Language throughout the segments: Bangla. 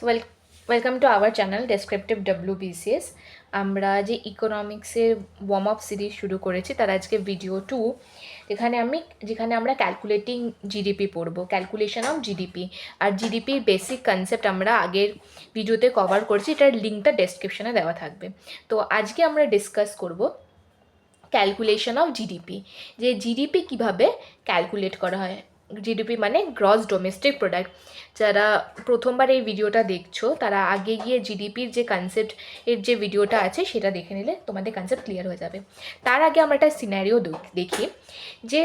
So well welcome to our channel descriptive WBCS আমরা যে ইকোনমিক্সের ওয়ার্ম আপ সিরিজ শুরু করেছি, তার আজকে ভিডিও টু যেখানে আমি, যেখানে আমরা ক্যালকুলেটিং জিডিপি পড়ব ক্যালকুলেশন অফ জিডিপি আর জিডিপির বেসিক কনসেপ্ট আমরা আগের ভিডিওতে কভার করেছি, এটার লিঙ্কটা ডেসক্রিপশনে দেওয়া থাকবে। তো আজকে আমরা ডিসকাস করব ক্যালকুলেশন অফ জিডিপি যে জিডিপি কীভাবে ক্যালকুলেট করা হয় জিডিপি মানে গ্রস ডোমেস্টিক প্রোডাক্ট যারা প্রথমবার এই ভিডিওটা দেখছ, তারা আগে গিয়ে জিডিপির যে কনসেপ্ট এর যে ভিডিওটা আছে, সেটা দেখে নিলে তোমাদের কনসেপ্ট ক্লিয়ার হয়ে যাবে। তার আগে আমরা একটা সিনারিও দেখি। যে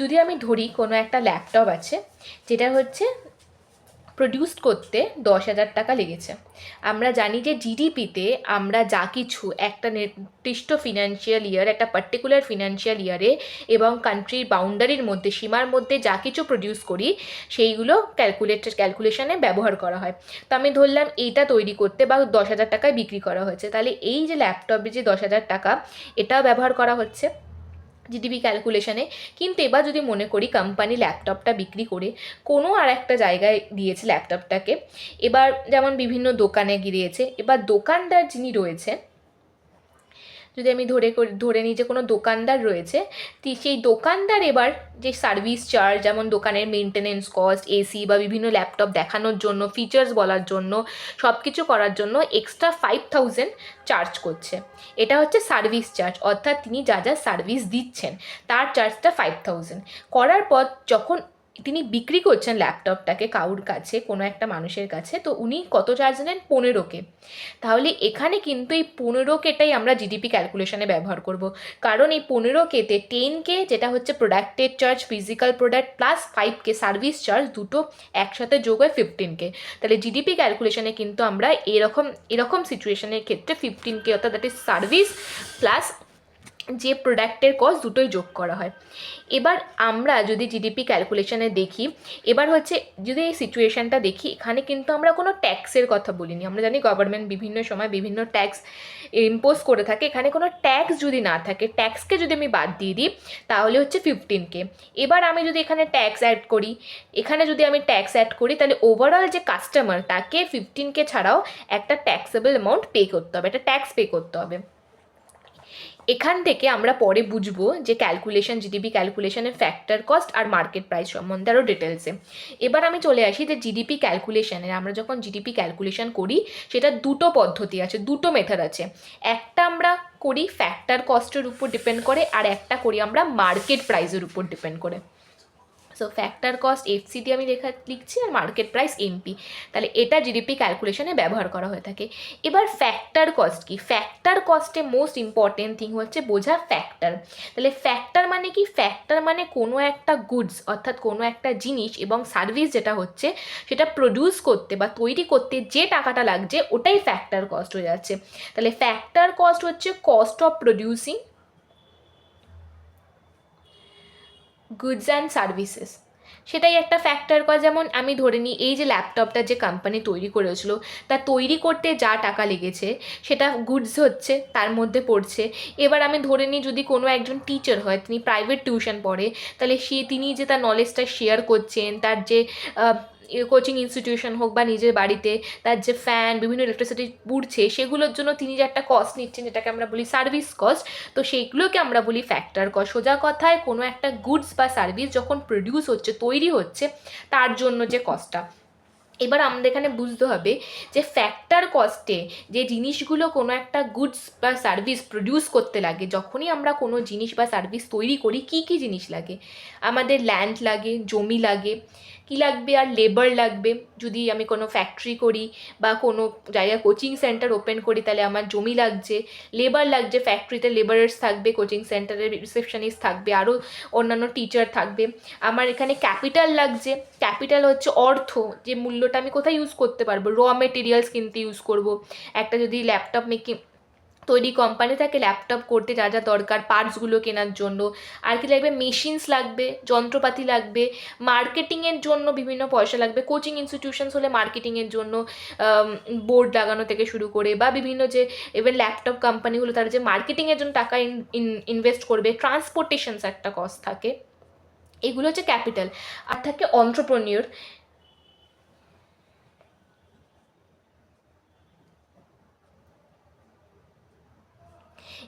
যদি আমি ধরি কোনো একটা ল্যাপটপ আছে, যেটা হচ্ছে প্রডিউস করতে দশ হাজার টাকা লেগেছে। আমরা জানি যে জিডিপিতে আমরা যা কিছু একটা নির্দিষ্ট ফিনান্সিয়াল ইয়ার একটা পার্টিকুলার ফিনান্সিয়াল ইয়ারে এবং কান্ট্রির বাউন্ডারির মধ্যে, সীমার মধ্যে যা কিছু প্রডিউস করি, সেইগুলো ক্যালকুলেট ক্যালকুলেশনে ব্যবহার করা হয়। তো আমি ধরলাম এইটা তৈরি করতে বা দশ হাজার টাকায় বিক্রি করা হয়েছে। তাহলে এই যে ল্যাপটপে যে দশ হাজার টাকা, এটাও ব্যবহার করা হচ্ছে। জিডিপি ক্যালকুলেশনে কিন্তু এবার যদি মনে করি কোম্পানি ল্যাপটপটা বিক্রি করে কোনো আর একটা জায়গায় দিয়েছে ল্যাপটপটাকে এবার যেমন বিভিন্ন দোকানে গিয়েছে এবার দোকানদার যিনি রয়েছে যদি আমি ধরে ধরে নিই যে কোনো দোকানদার রয়েছে সেই দোকানদার এবার যে সার্ভিস চার্জ যেমন দোকানের মেনটেনেন্স কস্ট এসি বা বিভিন্ন ল্যাপটপ দেখানোর জন্য ফিচার্স বলার জন্য সব কিছু করার জন্য এক্সট্রা ফাইভ থাউজেন্ড চার্জ করছে। এটা হচ্ছে সার্ভিস চার্জ অর্থাৎ তিনি যা যা সার্ভিস দিচ্ছেন, তার চার্জটা ফাইভ থাউজেন্ড করার পর যখন তিনি বিক্রি করছেন ল্যাপটপটাকে কাউর কাছে, কোনো একটা মানুষের কাছে। তো উনি কত চার্জ নেন? পনেরোকে। তাহলে এখানে কিন্তু এই পনেরো কেটাই আমরা জিডিপি ক্যালকুলেশনে ব্যবহার করব। কারণ এই পনেরো কেতে টেন কে যেটা হচ্ছে প্রোডাক্টের charge physical product plus five K service charge দুটো একসাথে যোগ হয় ফিফটিন কে তাহলে জিডিপি ক্যালকুলেশনে কিন্তু আমরা এরকম এরকম সিচুয়েশনের ক্ষেত্রে ফিফটিন কে অর্থাৎ দ্যাট ইজ সার্ভিস প্লাস যে প্রোডাক্টের কস্ট দুটোই যোগ করা হয়। এবার আমরা যদি জিডিপি ক্যালকুলেশনে দেখি, এবার হচ্ছে যদি এই সিচুয়েশানটা দেখি, এখানে কিন্তু আমরা কোনো ট্যাক্সের কথা বলিনি। আমরা জানি গভর্নমেন্ট বিভিন্ন সময় বিভিন্ন ট্যাক্স ইম্পোজ করে থাকে। এখানে কোনো ট্যাক্স যদি না থাকে ট্যাক্সকে যদি আমি বাদ দিয়ে দিই, তাহলে হচ্ছে ফিফটিনকে এবার আমি যদি এখানে ট্যাক্স অ্যাড করি, এখানে যদি আমি ট্যাক্স অ্যাড করি, তাহলে ওভারঅল যে কাস্টমার তাকে ফিফটিনকে ছাড়াও একটা ট্যাক্সেবল অ্যামাউন্ট পে করতে হবে, একটা ট্যাক্স পে করতে হবে। এখান থেকে আমরা পরে বুঝব যে ক্যালকুলেশন জিডিপি ক্যালকুলেশনের ফ্যাক্টর কস্ট আর মার্কেট প্রাইস সম্বন্ধে আরও ডিটেলসে এবার আমি চলে আসি যে জিডিপি ক্যালকুলেশনে আমরা যখন জিডিপি ক্যালকুলেশন করি, সেটা দুটো পদ্ধতি আছে, দুটো মেথড আছে। একটা আমরা করি ফ্যাক্টর কস্টের উপর ডিপেন্ড করে, আর একটা করি আমরা মার্কেট প্রাইসের উপর ডিপেন্ড করে। সো ফ্যাক্টর কস্ট এফসিটি আমি লেখা, লিখছি আর মার্কেট প্রাইস এমপি তাহলে এটা জিডিপি ক্যালকুলেশনে ব্যবহার করা হয়ে থাকে। এবার ফ্যাক্টর কস্ট কি? ফ্যাক্টর কস্টে মোস্ট ইম্পর্টেন্ট থিং হচ্ছে বোঝা ফ্যাক্টর তাহলে ফ্যাক্টর মানে কি? ফ্যাক্টর মানে কোনো একটা গুডস অর্থাৎ কোনো একটা জিনিস এবং সার্ভিস যেটা হচ্ছে, সেটা প্রডিউস করতে বা তৈরি করতে যে টাকাটা লাগছে, ওটাই ফ্যাক্টর কস্ট হয়ে যাচ্ছে। তাহলে ফ্যাক্টর কস্ট হচ্ছে cost of producing goods and services সেটাই একটা ফ্যাক্টর করা যেমন আমি ধরে নিই, এই যে ল্যাপটপটা যে কোম্পানি তৈরি করেছিল, তা তৈরি করতে যা টাকা লেগেছে, সেটা গুডস হচ্ছে, তার মধ্যে পড়ছে। এবার আমি ধরে নিই, যদি কোনো একজন টিচার হয়, তিনি প্রাইভেট টিউশন পড়ে, তাহলে সে, তিনি যে তার নলেজটা শেয়ার করছেন, তার যে কোচিং ইনস্টিটিউশন হোক বা নিজের বাড়িতে তার যে ফ্যান বিভিন্ন ইলেকট্রিসিটি পুড়ছে সেগুলোর জন্য তিনি যে একটা কস্ট নিচ্ছেন, যেটাকে আমরা বলি সার্ভিস কস্ট তো সেইগুলোকে আমরা বলি ফ্যাক্টর কস্ট সোজা কথায় কোনো একটা গুডস বা সার্ভিস যখন প্রডিউস হচ্ছে, তৈরি হচ্ছে, তার জন্য যে কস্টটা এবার আমাদের এখানে বুঝতে হবে যে ফ্যাক্টর কস্টে যে জিনিসগুলো কোনো একটা গুডস বা সার্ভিস প্রডিউস করতে লাগে, যখনই আমরা কোনো জিনিস বা সার্ভিস তৈরি করি, কি কি জিনিস লাগে? আমাদের ল্যান্ড লাগে, জমি লাগে কী লাগবে আর লেবার লাগবে? যদি আমি কোনো ফ্যাক্টরি করি বা কোনো জায়গায় কোচিং সেন্টার ওপেন করি, তাহলে আমার জমি লাগছে লেবার লাগছে ফ্যাক্টরিতে লেবারার্স থাকবে কোচিং সেন্টারে রিসেপশনিস্ট থাকবে আরও অন্যান্য টিচার থাকবে। আমার এখানে ক্যাপিটাল লাগছে ক্যাপিটাল হচ্ছে অর্থ, যে মূল্যটা আমি কোথায় ইউজ করতে পারব? র মেটেরিয়ালস কিনতে ইউজ করব। একটা যদি ল্যাপটপ মেকিং তৈরি কোম্পানি থাকে ল্যাপটপ করতে যা যা দরকার পার্টসগুলো কেনার জন্য। আর কি লাগবে? মেশিনস লাগবে, যন্ত্রপাতি লাগবে। মার্কেটিংয়ের জন্য বিভিন্ন পয়সা লাগবে। কোচিং ইনস্টিটিউশনস হলে মার্কেটিংয়ের জন্য বোর্ড লাগানো থেকে শুরু করে বা বিভিন্ন যে এবার ল্যাপটপ কোম্পানিগুলো তারা যে মার্কেটিংয়ের জন্য টাকা ইনভেস্ট করবে। ট্রান্সপোর্টেশনস একটা কস্ট থাকে। এগুলো হচ্ছে ক্যাপিটাল আর থাকে অন্টারপ্রনিয়র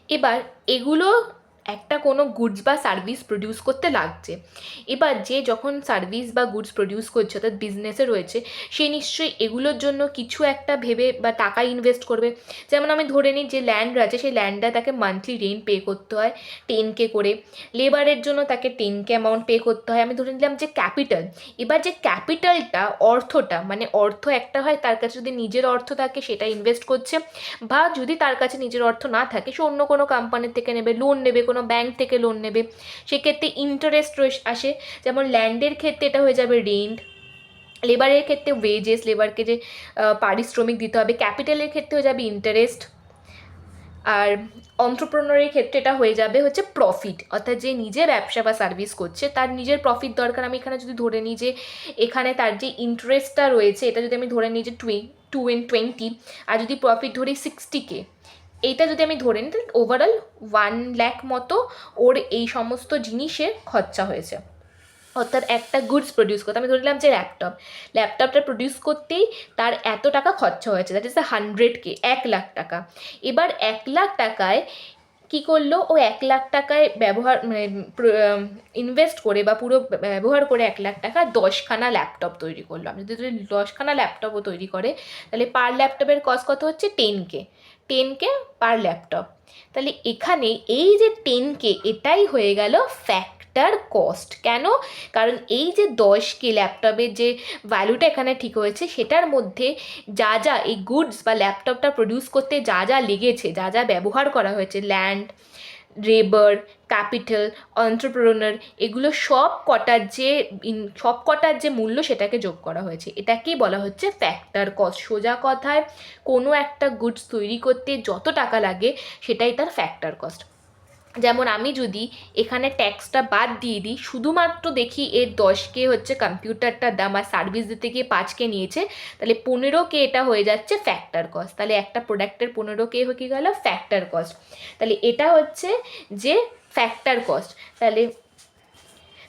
এবার এগুলো একটা কোনো গুডস বা সার্ভিস প্রডিউস করতে লাগছে। এবার যে যখন সার্ভিস বা গুডস প্রডিউস করছে, অর্থাৎ বিজনেসে রয়েছে, সে নিশ্চয়ই এগুলোর জন্য কিছু একটা ভেবে বা টাকা ইনভেস্ট করবে। যেমন আমি ধরে নিই যে ল্যান্ড আছে, সেই ল্যান্ডটা তাকে মান্থলি রেন্ট পে করতে হয় টেন কে করে। লেবারের জন্য তাকে টেন কে অ্যামাউন্ট পে করতে হয়। আমি ধরে নিলাম যে ক্যাপিটাল এবার যে ক্যাপিটালটা অর্থটা মানে অর্থ একটা হয়, তার কাছে যদি নিজের অর্থ থাকে, সেটা ইনভেস্ট করছে। বা যদি তার কাছে নিজের অর্থ না থাকে, সে অন্য কোনো কোম্পানির থেকে নেবে লোন নেবে কোনো ব্যাংক থেকে লোন নেবে। সেক্ষেত্রে ইন্টারেস্ট আসে। যেমন ল্যান্ডের ক্ষেত্রে এটা হয়ে যাবে রেন্ট লেবারের ক্ষেত্রে ওয়েজেস লেবারকে যে পারিশ্রমিক দিতে হবে ক্যাপিটালের ক্ষেত্রে হয়ে যাবে ইন্টারেস্ট আর অন্ত্রপ্রনরের ক্ষেত্রে এটা হয়ে যাবে হচ্ছে প্রফিট অর্থাৎ যে নিজে ব্যবসা বা সার্ভিস করছে, তার নিজের প্রফিট দরকার। আমি এখানে যদি ধরে নিই যে, এখানে তার যে ইন্টারেস্টটা রয়েছে, এটা যদি আমি ধরে নিই যে টুয়ে টু ইন টোয়েন্টি আর যদি প্রফিট ধরি সিক্সটি কে এইটা যদি আমি ধরে নিই, তাহলে ওভারঅল ওয়ান ল্যাক মতো ওর এই সমস্ত জিনিসের খরচা হয়েছে। অর্থাৎ একটা গুডস প্রডিউস করতে, আমি ধরে নিলাম যে ল্যাপটপ ল্যাপটপটা প্রডিউস করতেই তার এত টাকা খরচা হয়েছে that is the hundred K এক লাখ টাকা। এবার এক লাখ টাকায় কি করল? ও এক লাখ টাকায় ব্যবহার মানে ইনভেস্ট করে বা পুরো ব্যবহার করে এক লাখ টাকা দশখানা ল্যাপটপ তৈরি করল। আমি যদি দশখানা ল্যাপটপও তৈরি করে, তাহলে পার ল্যাপটপের কস্ট কত হচ্ছে? Ten K ten K per laptop তাহলে এখানে এই যে টেন কে এটাই হয়ে গেল ফ্যাক্টর কস্ট কেন? কারণ এই যে দশ কে ল্যাপটপের যে ভ্যালুটা এখানে ঠিক হয়েছে, সেটার মধ্যে যা যা এই গুডস বা ল্যাপটপটা প্রডিউস করতে যা যা লেগেছে, যা যা ব্যবহার করা হয়েছে ল্যান্ড লেবার ক্যাপিটাল অন্টারপ্রনার এগুলো সব কটার যে সব কটার যে মূল্য সেটাকে যোগ করা হয়েছে। এটাকেই বলা হচ্ছে ফ্যাক্টর কস্ট সোজা কথায় কোনো একটা গুডস তৈরি করতে যত টাকা লাগে সেটাই তার ফ্যাক্টর কস্ট যেমন আমি যদি এখানে ট্যাক্সটা বাদ দিয়ে দিই, শুধুমাত্র দেখি এর দশ কে হচ্ছে কম্পিউটারটার দাম আর সার্ভিস দিতে গিয়ে পাঁচ কে নিয়েছে, তাহলে পনেরো কে এটা হয়ে যাচ্ছে ফ্যাক্টর কস্ট তাহলে একটা প্রোডাক্টের পনেরো কে হয়ে গেল? ফ্যাক্টর কস্ট তাহলে এটা হচ্ছে যে ফ্যাক্টর কস্ট তাহলে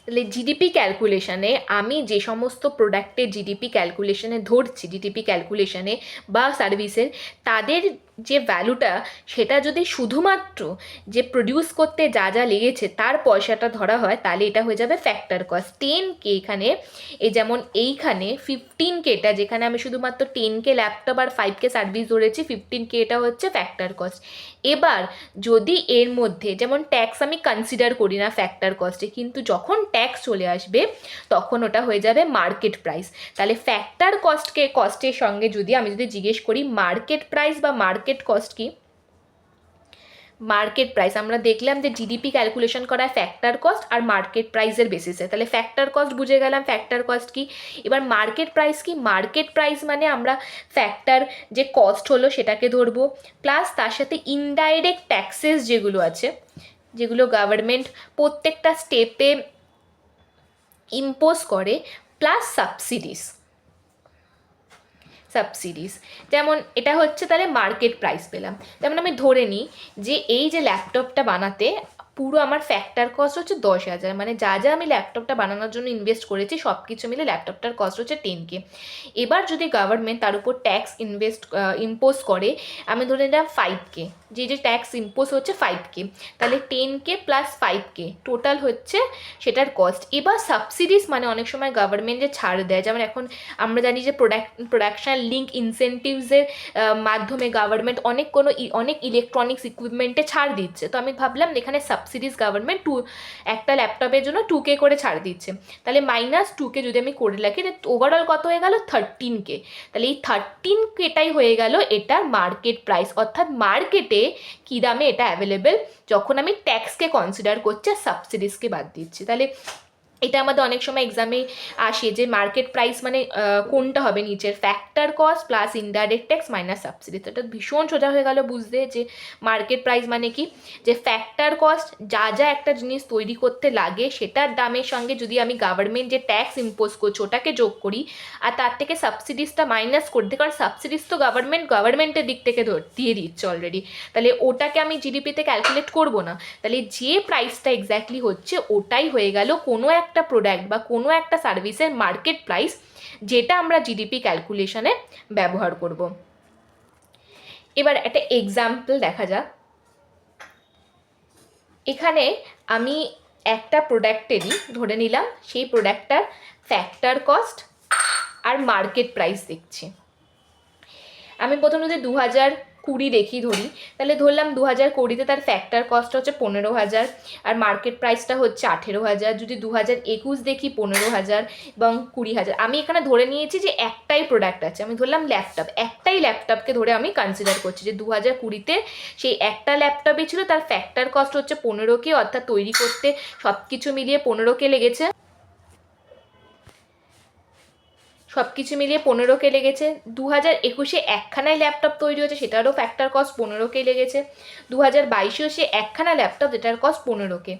তাহলে জিডিপি ক্যালকুলেশনে আমি যে সমস্ত প্রোডাক্টের জিডিপি ক্যালকুলেশনে ধরছি জিডিপি ক্যালকুলেশনে বা সার্ভিসের তাদের যে ভ্যালুটা সেটা যদি শুধুমাত্র যে প্রডিউস করতে যা যা লেগেছে তার পয়সাটা ধরা হয়, তাহলে এটা হয়ে যাবে ফ্যাক্টর কস্ট টেন কে এখানে, এই যেমন এইখানে ফিফটিন কেটা যেখানে আমি শুধুমাত্র টেন কে ল্যাপটপ আর ফাইভ কে সার্ভিস ধরেছি ফিফটিন কে এটা হচ্ছে ফ্যাক্টর কস্ট এবার যদি এর মধ্যে, যেমন ট্যাক্স আমি কনসিডার করি না ফ্যাক্টর কস্টে কিন্তু যখন ট্যাক্স চলে আসবে, তখন ওটা হয়ে যাবে মার্কেট প্রাইস তাহলে ফ্যাক্টর কস্টকে কস্টের সঙ্গে যদি আমি যদি জিজ্ঞেস করি মার্কেট প্রাইস বা মার্কেট কস্ট কি? মার্কেট প্রাইস আমরা দেখলাম যে জিডিপি ক্যালকুলেশন করা ফ্যাক্টর কস্ট আর মার্কেট প্রাইসের বেসিসে তাহলে ফ্যাক্টর কস্ট বুঝে গেলাম ফ্যাক্টর কস্ট কি? এবার মার্কেট প্রাইস কি? মার্কেট প্রাইস মানে আমরা ফ্যাক্টর যে কস্ট হলো সেটাকে ধরবো প্লাস তার সাথে ইনডাইরেক্ট ট্যাক্সেস যেগুলো আছে, যেগুলো গভর্নমেন্ট প্রত্যেকটা স্টেপে ইম্পোজ করে প্লাস সাবসিডিস সাবসিডিস যেমন এটা হচ্ছে তাহলে মার্কেট প্রাইস পেলাম। যেমন আমি ধরে নিই যে এই যে ল্যাপটপটা বানাতে পুরো আমার ফ্যাক্টর কস্ট হচ্ছে দশ হাজার। মানে যা যা আমি ল্যাপটপটা বানানোর জন্য ইনভেস্ট করেছি সব কিছু মিলে ল্যাপটপটার কস্ট হচ্ছে টেন কে এবার যদি গভর্নমেন্ট তার উপর ট্যাক্স ইনভেস্ট ইম্পোজ করে, আমি ধরে নিলাম ফাইভ কে যে যে ট্যাক্স ইম্পোজ হচ্ছে ফাইভ কে তাহলে ten K plus five K total হচ্ছে সেটার কস্ট এবার সাবসিডিস মানে অনেক সময় গভর্নমেন্ট যে ছাড় দেয়, যেমন এখন আমরা জানি যে প্রোডাক্ট প্রোডাকশান লিঙ্ক ইনসেন্টিভসের মাধ্যমে গভর্নমেন্ট অনেক কোনো অনেক ইলেকট্রনিক্স ইকুইপমেন্টে ছাড় দিচ্ছে। তো আমি ভাবলাম এখানে সাবসিডিস গভর্নমেন্ট টু একটা ল্যাপটপের জন্য টু কে করে ছাড় দিচ্ছে। তাহলে মাইনাস টু কে যদি আমি করে রাখি ওভারঅল কত হয়ে গেল? থার্টিন কে তাহলে এই থার্টিন কেটাই হয়ে গেল এটার মার্কেট প্রাইস অর্থাৎ মার্কেটে কী দামে এটা অ্যাভেলেবেল যখন আমি ট্যাক্সকে কনসিডার করছি আর সাবসিডিসকে বাদ দিচ্ছি। তাহলে এটা আমাদের অনেক সময় এক্সামে আসে যে মার্কেট প্রাইস মানে কোনটা হবে নিচের factor cost plus indirect tax minus subsidy তো এটা ভীষণ সোজা হয়ে গেল বুঝতে যে মার্কেট প্রাইস মানে কি? যে ফ্যাক্টর কস্ট যা যা একটা জিনিস তৈরি করতে লাগে সেটার দামের সঙ্গে যদি আমি গভর্নমেন্ট যে ট্যাক্স ইম্পোজ করছি ওটাকে যোগ করি, আর তার থেকে সাবসিডিসটা মাইনাস করে দিই, কারণ সাবসিডিস তো গভর্নমেন্ট গভর্নমেন্টের দিক থেকে ধর দিয়ে দিচ্ছে অলরেডি তাহলে ওটাকে আমি জিডিপিতে ক্যালকুলেট করব না। তাহলে যে প্রাইসটা এক্স্যাক্টলি হচ্ছে ওটাই হয়ে গেল কোনো এক একটা প্রোডাক্ট বা কোনো একটা সার্ভিসের মার্কেট প্রাইস যেটা আমরা জিডিপি ক্যালকুলেশনে ব্যবহার করব। এবার একটা এক্সাম্পল দেখা যাক। এখানে আমি একটা প্রোডাক্টেরই ধরে নিলাম, সেই প্রোডাক্টটার ফ্যাক্টর কস্ট আর মার্কেট প্রাইস দেখছি। আমি প্রথমত দু হাজার কুড়ি দেখি ধরি, তাহলে ধরলাম দু হাজার কুড়িতে তার ফ্যাক্টর কস্ট হচ্ছে পনেরো হাজার আর মার্কেট প্রাইসটা হচ্ছে আঠেরো হাজার যদি দু হাজার একুশ দেখি পনেরো হাজার এবং কুড়ি হাজার আমি এখানে ধরে নিয়েছি যে একটাই প্রোডাক্ট আছে, আমি ধরলাম ল্যাপটপ একটাই ল্যাপটপকে ধরে আমি কনসিডার করছি যে দু হাজার কুড়িতে সেই একটা ল্যাপটপই ছিল, তার ফ্যাক্টর কস্ট হচ্ছে পনেরো কে, অর্থাৎ তৈরি করতে সব কিছু মিলিয়ে পনেরো কে লেগেছে। সব কিছু মিলিয়ে পনেরো কে লেগেছে। দু হাজার একুশে একখানায় ল্যাপটপ তৈরি হয়েছে, সেটারও ফ্যাক্টর কস্ট পনেরো কে লেগেছে। দু হাজার বাইশেও সে একখানা ল্যাপটপ, যেটার কস্ট পনেরো কে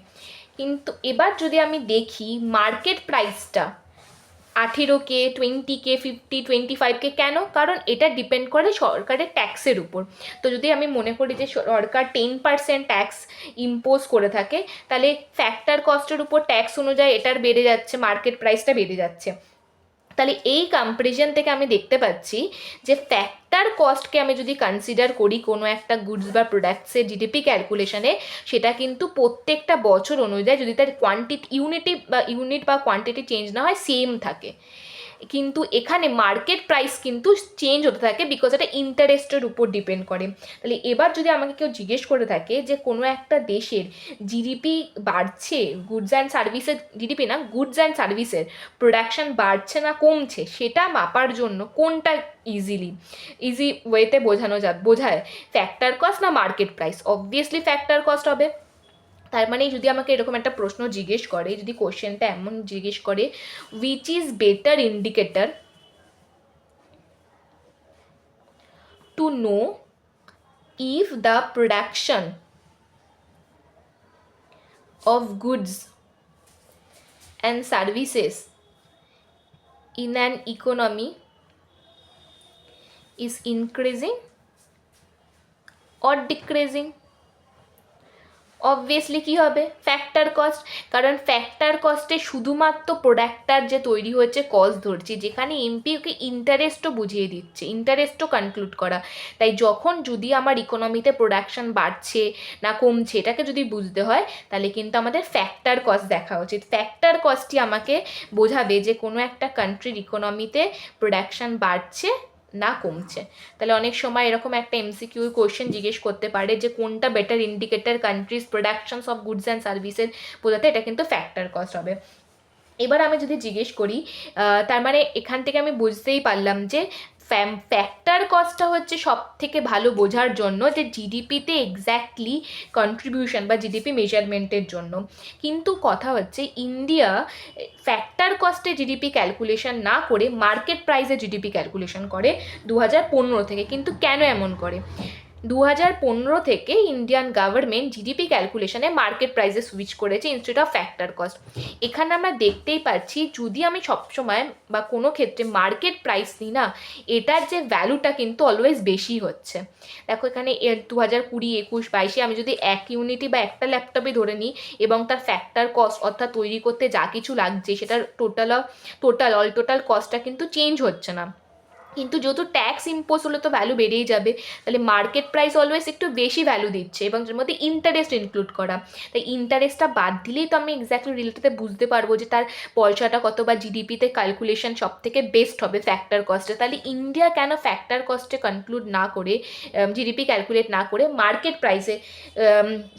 কিন্তু এবার যদি আমি দেখি মার্কেট প্রাইসটা আঠেরো K twenty K fifty twenty five K কেন? কারণ এটা ডিপেন্ড করে সরকারের ট্যাক্সের উপর। তো যদি আমি মনে করি যে সরকার টেন পার্সেন্ট ট্যাক্স ইম্পোজ করে থাকে, তাহলে ফ্যাক্টর কস্টের উপর ট্যাক্স অনুযায়ী এটার বেড়ে যাচ্ছে মার্কেট প্রাইসটা বেড়ে যাচ্ছে। তাহলে এই কম্পারিজন থেকে আমি দেখতে পাচ্ছি যে ফ্যাক্টর কস্টকে আমি যদি কনসিডার করি কোনো একটা গুডস বা প্রোডাক্টসের জিডিপি ক্যালকুলেশনে সেটা কিন্তু প্রত্যেকটা বছর অনুযায়ী যদি তার কোয়ান্টিটি ইউনিটি বা ইউনিট বা কোয়ান্টিটি চেঞ্জ না হয় সেম থাকে। কিন্তু এখানে মার্কেট প্রাইস কিন্তু চেঞ্জ হতে থাকে বিকজ এটা ইন্টারেস্টের উপর ডিপেন্ড করে। তাহলে এবার যদি আমাকে কেউ জিজ্ঞেস করে থাকে যে কোনো একটা দেশের জিডিপি বাড়ছে গুডস অ্যান্ড সার্ভিসের জিডিপি না গুডস অ্যান্ড সার্ভিসের প্রোডাকশন বাড়ছে না কমছে, সেটা মাপার জন্য কোনটা ইজিলি ইজি ওয়েতে বোঝানো যা বোঝায়। ফ্যাক্টর কস্ট না market price obviously factor cost হবে। তার মানে যদি আমাকে এরকম একটা প্রশ্ন জিজ্ঞেস করে, যদি কোশ্চেনটা এমন জিজ্ঞেস করে which is better indicator to know if the production of goods and services in an economy is increasing or decreasing obviously কী হবে? ফ্যাক্টর কস্ট কারণ ফ্যাক্টর কস্টে শুধুমাত্র প্রোডাক্টটার যে তৈরি হচ্ছে কস্ট ধরছি, যেখানে এমপি ওকে ইন্টারেস্টও বুঝিয়ে দিচ্ছে ইন্টারেস্টও কনক্লুড করা। তাই যখন যদি আমার ইকোনমিতে প্রোডাকশন বাড়ছে না কমছে, এটাকে যদি বুঝতে হয়, তাহলে কিন্তু আমাদের ফ্যাক্টর কস্ট দেখা উচিত। ফ্যাক্টর কস্টটি আমাকে বোঝাবে যে কোনো একটা কান্ট্রির ইকোনমিতে প্রোডাকশন বাড়ছে না কমছে। তাহলে অনেক সময় এরকম একটা এমসিকিউ কোয়েশ্চেন জিজ্ঞেস করতে পারে যে, কোনটা better indicator countries productions of goods and সার্ভিসের বোঝাতে এটা কিন্তু ফ্যাক্টর কস্ট হবে। এবার আমি যদি জিজ্ঞেস করি তার মানে এখান থেকে আমি বুঝতেই পারলাম যে ফ্যাম ফ্যাক্টর কস্টটা হচ্ছে সব থেকে ভালো বোঝার জন্য যে জিডিপিতে এক্স্যাক্টলি কন্ট্রিবিউশন বা জিডিপি মেজারমেন্টের জন্য। কিন্তু কথা হচ্ছে ইন্ডিয়া ফ্যাক্টর কস্টে জিডিপি ক্যালকুলেশন না করে মার্কেট প্রাইসে জিডিপি ক্যালকুলেশন করে দু হাজার পনেরো থেকে। কিন্তু কেন এমন করে? দু হাজার পনেরো থেকে ইন্ডিয়ান গভর্নমেন্ট জিডিপি ক্যালকুলেশনে মার্কেট প্রাইসে সুইচ করেছে ইনস্টিটিউট অফ ফ্যাক্টর কস্ট এখানে আমরা দেখতেই পাচ্ছি, যদি আমি সবসময় বা কোনো ক্ষেত্রে মার্কেট প্রাইস নিই না, এটার যে ভ্যালুটা কিন্তু অলওয়েজ বেশি হচ্ছে। দেখো এখানে দু হাজার কুড়ি, একুশ, বাইশে আমি যদি এক ইউনিটি বা একটা ল্যাপটপে ধরে নিই এবং তার ফ্যাক্টর কস্ট অর্থাৎ তৈরি করতে যা কিছু লাগছে, সেটার টোটাল টোটাল অল টোটাল কস্টটা কিন্তু চেঞ্জ হচ্ছে না। কিন্তু যেহেতু ট্যাক্স ইম্পোজ হলে তো ভ্যালু বেড়েই যাবে, তাহলে মার্কেট প্রাইস অলওয়েজ একটু বেশি ভ্যালু দিচ্ছে এবং এর মধ্যে ইন্টারেস্ট ইনক্লুড করা। তাই ইন্টারেস্টটা বাদ দিলেই তো আমি এক্স্যাক্টলি রিলেটেডে বুঝতে পারব যে তার পয়সাটা কত বা জিডিপিতে ক্যালকুলেশন সব থেকে বেস্ট হবে ফ্যাক্টর কস্টে তাহলে ইন্ডিয়া কেন ফ্যাক্টর কস্টে কনক্লুড না করে জিডিপি ক্যালকুলেট না করে মার্কেট প্রাইসে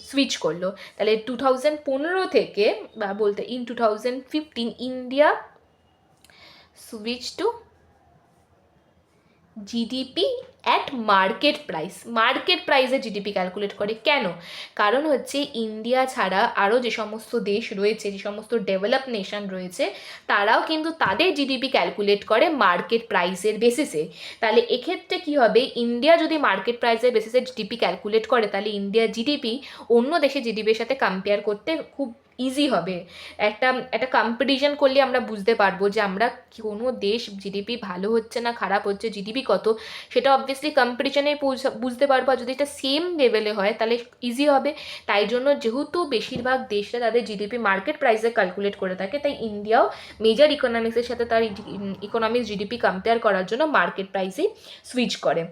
সুইচ করল? তাহলে টু থাউজেন্ড পনেরো থেকে বা বলতে in two thousand fifteen India switch to GDP at market price market প্রাইসে জিডিপি ক্যালকুলেট করে কেন? কারণ হচ্ছে ইন্ডিয়া ছাড়া আরও যে সমস্ত দেশ রয়েছে, যে সমস্ত ডেভেলপ নেশন রয়েছে, তারাও কিন্তু তাদের জিডিপি ক্যালকুলেট করে মার্কেট প্রাইসের বেসিসে তাহলে এক্ষেত্রে কী হবে? ইন্ডিয়া যদি মার্কেট প্রাইসের বেসিসে জিডিপি ক্যালকুলেট করে, তাহলে ইন্ডিয়ার জিডিপি অন্য দেশের জিডিপির সাথে কম্পেয়ার করতে খুব ইজি হবে। একটা একটা কম্পিটিশন করলে আমরা বুঝতে পারব যে আমরা কোনো দেশ জিডিপি ভালো হচ্ছে না, খারাপ হচ্ছে জিডিপি কত? সেটা অবভিয়াসলি কম্পিটিশনে বুঝতে পারব। আর যদি এটা সেম লেভেলে হয়, তাহলে ইজি হবে। তাই জন্য যেহেতু বেশিরভাগ দেশটা তাদের জিডিপি মার্কেট প্রাইসে ক্যালকুলেট করে থাকে, তাই ইন্ডিয়াও মেজর ইকোনমিক্সের সাথে তার ইকোনমিক্স জিডিপি কম্পেয়ার করার জন্য মার্কেট প্রাইসেই সুইচ করে।